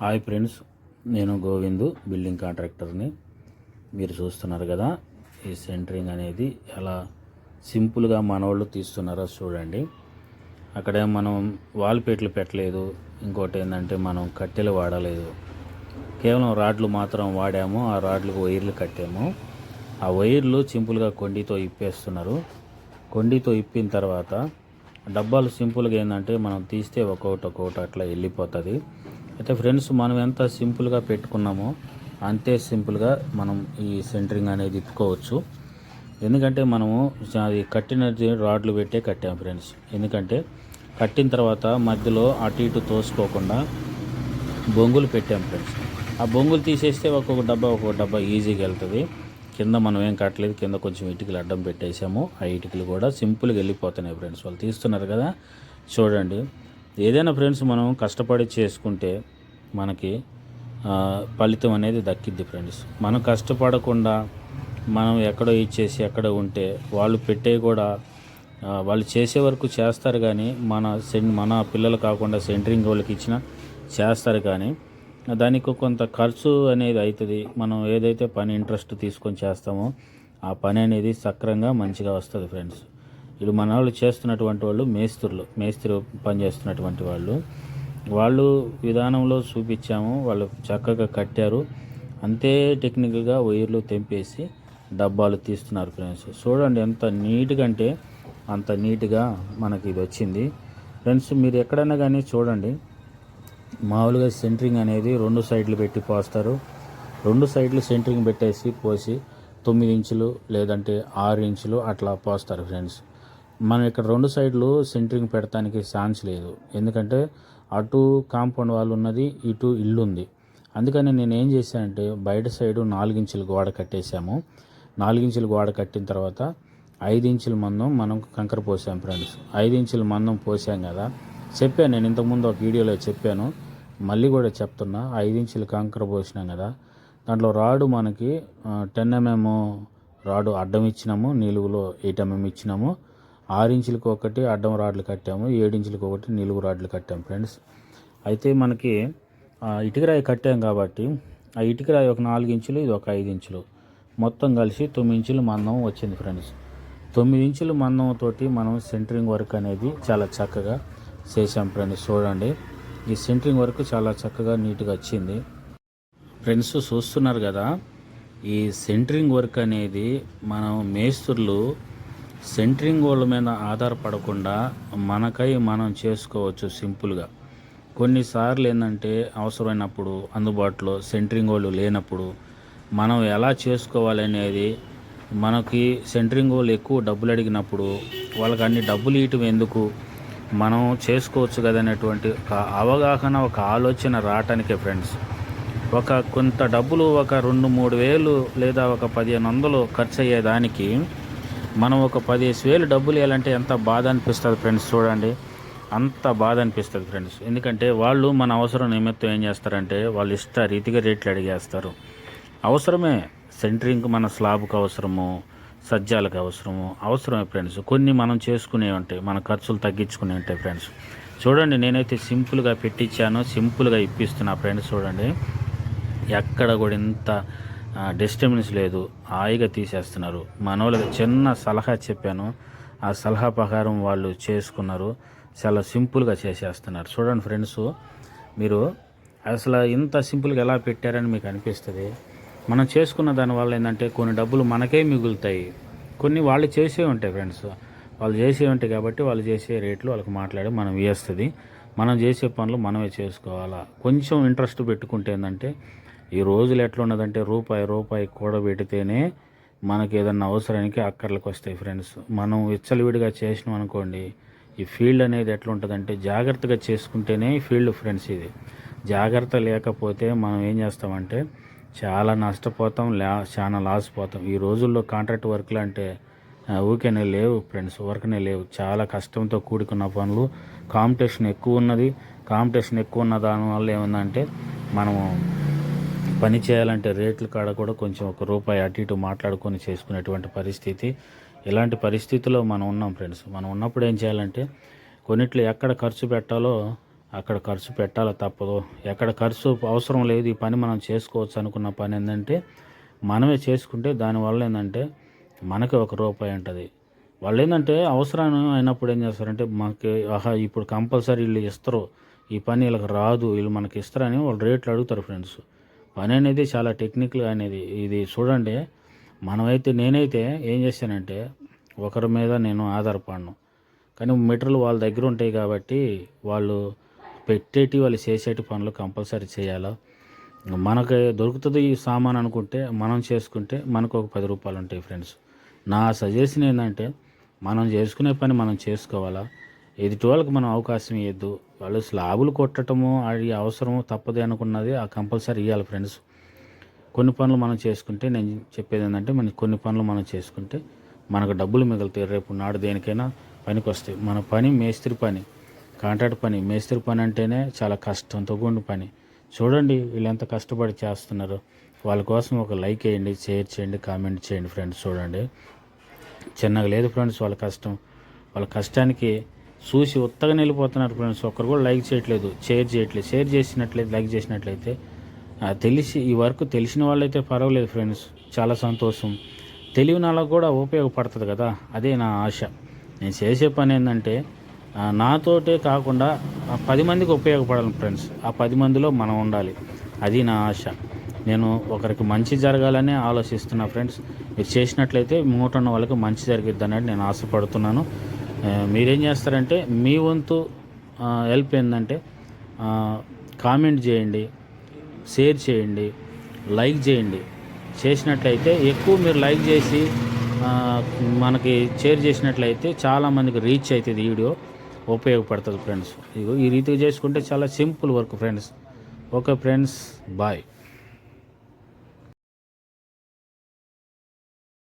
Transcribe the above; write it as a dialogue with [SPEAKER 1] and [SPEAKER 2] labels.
[SPEAKER 1] Hi friends నేను Govindu building కాంట్రాక్టర్ని. మీరు చూస్తున్నారు కదా ఈ సెంటరింగ్ అనేది ఎలా సింపుల్గా మనవాళ్ళు తీస్తున్నారో చూడండి. అక్కడే మనం వాల్పేట్లు పెట్టలేదు ఇంకోటి ఏంటంటే మనం కట్టెలు వాడలేదు. కేవలం రాడ్లు మాత్రం వాడాము ఆ రాడ్లకు వైర్లు కట్టాము. ఆ వైర్లు సింపుల్గా కొండితో ఇప్పేస్తున్నారు. కొండితో ఇప్పిన తర్వాత డబ్బాలు సింపుల్గా ఏంటంటే మనం తీస్తే ఒక్కొక్కటి ఒక్కొక్కటి అట్లా వెళ్ళిపోతుంది. అయితే ఫ్రెండ్స్ మనం ఎంత సింపుల్గా పెట్టుకున్నామో అంతే సింపుల్గా మనం ఈ సెంటరింగ్ అనేది ఇప్పుకోవచ్చు ఎందుకంటే మనము అది కట్టినది రాడ్లు పెట్టే కట్టాము ఫ్రెండ్స్. ఎందుకంటే కట్టిన తర్వాత మధ్యలో అటు ఇటు తోసుకోకుండా బొంగులు పెట్టాం ఫ్రెండ్స్. ఆ బొంగులు తీసేస్తే ఒక్కొక్క డబ్బా ఒక్కొక్క డబ్బా ఈజీగా వెళ్తుంది. కింద మనం ఏం కట్టలేదు కింద కొంచెం ఇటుకలు అడ్డం పెట్టేసాము. ఆ ఇటుకలు కూడా సింపుల్గా వెళ్ళిపోతున్నాయి ఫ్రెండ్స్. వాళ్ళు తీస్తున్నారు కదా చూడండి. ఏదైనా ఫ్రెండ్స్ మనం కష్టపడి చేసుకుంటే మనకి ఫలితం అనేది దక్కిద్ది ఫ్రెండ్స్. మనం కష్టపడకుండా మనం ఎక్కడో ఇచ్చేసి ఎక్కడో ఉంటే వాళ్ళు పెట్టే కూడా వాళ్ళు చేసే వరకు చేస్తారు కానీ మన సెండ్ మన పిల్లలు కాకుండా సెంటరింగ్ వాళ్ళకి ఇచ్చిన చేస్తారు కానీ దానికి కొంత ఖర్చు అనేది అవుతుంది మనం ఏదైతే పని ఇంట్రెస్ట్ తీసుకొని చేస్తామో ఆ పని అనేది సక్రంగా మంచిగా వస్తుంది ఫ్రెండ్స్. ఇప్పుడు మన వాళ్ళు చేస్తున్నటువంటి వాళ్ళు మేస్త్రులు మేస్త్రి పని చేస్తున్నటువంటి వాళ్ళు. వాళ్ళు విధానంలో చూపించాము వాళ్ళు చక్కగా కట్టారు. అంతే టెక్నికల్గా వైర్లు తెంపేసి డబ్బాలు తీస్తున్నారు ఫ్రెండ్స్. చూడండి ఎంత నీట్గా అంటే అంత నీట్గా మనకి ఇది వచ్చింది. ఫ్రెండ్స్ మీరు ఎక్కడైనా కానీ చూడండి మామూలుగా సెంటరింగ్ అనేది రెండు సైడ్లు పెట్టి పోస్తారు. రెండు సైడ్లు సెంటరింగ్ పెట్టేసి పోసి తొమ్మిది ఇంచులు లేదంటే ఆరు ఇంచులు అట్లా పోస్తారు ఫ్రెండ్స్. మనం ఇక్కడ రెండు సైడ్లు సెంటరింగ్ పెడతానికి ఛాన్స్ లేదు. ఎందుకంటే అటు కాంపౌండ్ వాళ్ళు ఉన్నది ఇటు ఇల్లు ఉంది అందుకని నేను ఏం చేశానంటే బయట సైడు నాలుగించులు గోడ కట్టేశాము. నాలుగించులు గోడ కట్టిన తర్వాత ఐదు ఇంచుల మందం మనం కంకర పోసాం ఫ్రెండ్స్. ఐదు ఇంచుల మందం పోసాం కదా. చెప్పాను నేను ఇంతకుముందు ఒక వీడియోలో చెప్పాను. మళ్ళీ కూడా చెప్తున్నా ఐదు కంకర పోసినాం కదా. దాంట్లో రాడు మనకి టెన్ ఎంఎం రాడు అడ్డం ఇచ్చినాము నిలువులో ఎయిట్ ఎంఎం ఇచ్చినాము. ఆరు ఇంచులకు ఒకటి అడ్డం రాడ్లు కట్టాము ఏడు ఇంచులకు ఒకటి నిలువు రాడ్లు కట్టాము ఫ్రెండ్స్. అయితే మనకి ఇటుకరాయి కట్టాం కాబట్టి ఆ ఇటుకరాయి ఒక నాలుగు ఇంచులు ఇది ఒక ఐదు ఇంచులు మొత్తం కలిసి తొమ్మిది ఇంచులు మందం వచ్చింది ఫ్రెండ్స్. తొమ్మిది ఇంచులు మందం తోటి మనం సెంటరింగ్ వర్క్ అనేది చాలా చక్కగా చేసాం ఫ్రెండ్స్. చూడండి ఈ సెంటరింగ్ వర్క్ చాలా చక్కగా నీట్గా వచ్చింది. ఫ్రెండ్స్ చూస్తున్నారు కదా ఈ సెంటరింగ్ వర్క్ అనేది మనం మేస్త్రులు సెంటరింగ్ వాళ్ళ మీద ఆధారపడకుండా మనకై మనం చేసుకోవచ్చు సింపుల్గా. కొన్నిసార్లు ఏంటంటే అవసరమైనప్పుడు అందుబాటులో సెంటరింగ్ వాళ్ళు లేనప్పుడు మనం ఎలా చేసుకోవాలనేది మనకి సెంటరింగ్ వాళ్ళు ఎక్కువ డబ్బులు అడిగినప్పుడు వాళ్ళకి అన్ని డబ్బులు ఇయటం ఎందుకు? మనం చేసుకోవచ్చు కదనేటువంటి ఒక అవగాహన ఒక ఆలోచన రావటానికే ఫ్రెండ్స్. ఒక కొంత డబ్బులు ఒక రెండు మూడు వేలు లేదా ఒక పదిహేను వందలు ఖర్చు అయ్యేదానికి మనం ఒక పదిహేను వేలు డబ్బులు ఇవ్వాలంటే ఎంత బాధ అనిపిస్తుంది ఫ్రెండ్స్ చూడండి. అంత బాధ అనిపిస్తుంది ఫ్రెండ్స్. ఎందుకంటే వాళ్ళు మన అవసరం నిమిత్తం ఏం చేస్తారంటే వాళ్ళు ఇష్ట రీతిగా రేట్లు అడిగేస్తారు. అవసరమే సెంటరింగ్ మన స్లాబ్కి అవసరము సజ్జాలకు అవసరము. అవసరమే ఫ్రెండ్స్. కొన్ని మనం చేసుకునే ఉంటాయి మన ఖర్చులు తగ్గించుకునే ఉంటాయి ఫ్రెండ్స్. చూడండి నేనైతే సింపుల్గా పెట్టించాను సింపుల్గా ఇప్పిస్తున్నా ఫ్రెండ్స్ చూడండి. ఎక్కడ కూడా ఇంత డిస్టర్బెన్స్ లేదు హాయిగా తీసేస్తున్నారు. మన వాళ్ళకి చిన్న సలహా చెప్పాను. ఆ సలహా ప్రకారం వాళ్ళు చేసుకున్నారు. చాలా సింపుల్గా చేసేస్తున్నారు. చూడండి ఫ్రెండ్స్ మీరు అసలు ఇంత సింపుల్గా ఎలా పెట్టారని మీకు అనిపిస్తుంది? మనం చేసుకున్న దానివల్ల ఏంటంటే కొన్ని డబ్బులు మనకే మిగులుతాయి. కొన్ని వాళ్ళు చేసే ఉంటాయి ఫ్రెండ్స్. వాళ్ళు చేసే ఉంటాయి కాబట్టి వాళ్ళు చేసే రేట్లు వాళ్ళకి మాట్లాడి మనం వేస్తుంది. మనం చేసే పనులు మనమే చేసుకోవాలా? కొంచెం ఇంట్రెస్ట్ పెట్టుకుంటే ఏంటంటే ఈ రోజులు ఎట్లున్నదంటే రూపాయి రూపాయి కూడబెడితేనే మనకి ఏదన్నా అవసరానికి అక్కర్లకు వస్తాయి ఫ్రెండ్స్. మనం విచ్చలవిడిగా చేసినాం అనుకోండి ఈ ఫీల్డ్ అనేది ఎట్లా ఉంటుందంటే జాగ్రత్తగా చేసుకుంటేనే ఈ ఫీల్డ్ ఫ్రెండ్స్ ఇది. జాగ్రత్త లేకపోతే మనం ఏం చేస్తామంటే చాలా నష్టపోతాం లా చాలా లాస్ పోతాం. ఈ రోజుల్లో కాంట్రాక్ట్ వర్క్లు అంటే ఊరికేనే లేవు ఫ్రెండ్స్ వర్క్నే లేవు. చాలా కష్టంతో కూడుకున్న పనులు కాంపిటీషన్ ఎక్కువ ఉన్నది. కాంపిటీషన్ ఎక్కువ ఉన్న దానివల్ల ఏముందంటే మనము పని చేయాలంటే రేట్ల కాడ కూడా కొంచెం ఒక రూపాయి అటు ఇటు మాట్లాడుకొని చేసుకునేటువంటి పరిస్థితి. ఇలాంటి పరిస్థితిలో మనం ఉన్నాం ఫ్రెండ్స్. మనం ఉన్నప్పుడు ఏం చేయాలంటే కొన్నిట్లో ఎక్కడ ఖర్చు పెట్టాలో అక్కడ ఖర్చు పెట్టాలో తప్పదు. ఎక్కడ ఖర్చు అవసరం లేదు ఈ పని మనం చేసుకోవచ్చు అనుకున్న పని ఏంటంటే మనమే చేసుకుంటే దానివల్ల ఏంటంటే మనకి ఒక రూపాయి ఉంటుంది. వాళ్ళు ఏంటంటే అవసరం అయినప్పుడు ఏం చేస్తారంటే మనకి ఆహా ఇప్పుడు కంపల్సరీ వీళ్ళు ఇస్తారు. ఈ పని వీళ్ళకి రాదు వీళ్ళు మనకి ఇస్తారని వాళ్ళు రేట్లు అడుగుతారు ఫ్రెండ్స్. పని అనేది చాలా టెక్నికల్ అనేది ఇది చూడండి. మనమైతే నేనైతే ఏం చేశానంటే ఒకరి మీద నేను ఆధారపడను. కానీ మీటర్లు వాళ్ళ దగ్గర ఉంటాయి కాబట్టి వాళ్ళు పెట్టేటి వాళ్ళు చేసేటి పనులు కంపల్సరీ చేయాలా? మనకి దొరుకుతుంది ఈ సామాన్ అనుకుంటే మనం చేసుకుంటే మనకు ఒక పది రూపాయలు ఉంటాయి ఫ్రెండ్స్. నా సజెషన్ ఏంటంటే మనం చేసుకునే పని మనం చేసుకోవాలా? ఎదుటి వాళ్ళకి మనం అవకాశం ఇవ్వద్దు వాళ్ళు స్లాబులు కొట్టడము అది అవసరము తప్పదు అనుకున్నది ఆ కంపల్సరీ ఇవ్వాలి ఫ్రెండ్స్. కొన్ని పనులు మనం చేసుకుంటే నేను చెప్పేది ఏంటంటే మన కొన్ని పనులు మనం చేసుకుంటే మనకు డబ్బులు మిగులుతాయి. రేపు నాడు దేనికైనా పనికి వస్తాయి మన పని మేస్త్రి పని కాంట్రాక్ట్ పని. మేస్త్రి పని అంటేనే చాలా కష్టంతో కూడిన పని. చూడండి వీళ్ళు ఎంత కష్టపడి చేస్తున్నారు. వాళ్ళ కోసం ఒక లైక్ వేయండి షేర్ చేయండి కామెంట్ చేయండి ఫ్రెండ్స్ చూడండి. చిన్నగా లేదు ఫ్రెండ్స్ వాళ్ళ కష్టం. వాళ్ళ కష్టానికి చూసి ఉత్తగా వెళ్ళిపోతున్నారు ఫ్రెండ్స్. ఒక్కరు కూడా లైక్ చేయట్లేదు షేర్ చేయట్లేదు. షేర్ చేసినట్లయితే లైక్ చేసినట్లయితే తెలిసి ఈ వర్క్ తెలిసిన వాళ్ళైతే పర్వాలేదు ఫ్రెండ్స్. చాలా సంతోషం. తెలివి వాళ్ళకు కూడా ఉపయోగపడుతుంది కదా. అదే నా ఆశ. నేను చేసే పని ఏంటంటే నాతోటే కాకుండా పది మందికి ఉపయోగపడాలి ఫ్రెండ్స్. ఆ పది మందిలో మనం ఉండాలి. అది నా ఆశ. నేను ఒకరికి మంచి జరగాలని ఆలోచిస్తున్నా ఫ్రెండ్స్. మీరు చేసినట్లయితే మూటన్న వాళ్ళకి మంచి జరిగిద్ది అనేది నేను ఆశపడుతున్నాను. మీరేం చేస్తారంటే మీ వంతు హెల్ప్ ఏంటంటే కామెంట్ చేయండి షేర్ చేయండి లైక్ చేయండి. చేసినట్లయితే ఎక్కువ మీరు లైక్ చేసి మనకి షేర్ చేసినట్లయితే చాలామందికి రీచ్ అవుతుంది వీడియో. ఉపయోగపడుతుంది ఫ్రెండ్స్ ఇగో ఈ రీతిగా చేసుకుంటే చాలా simple work friends okay friends bye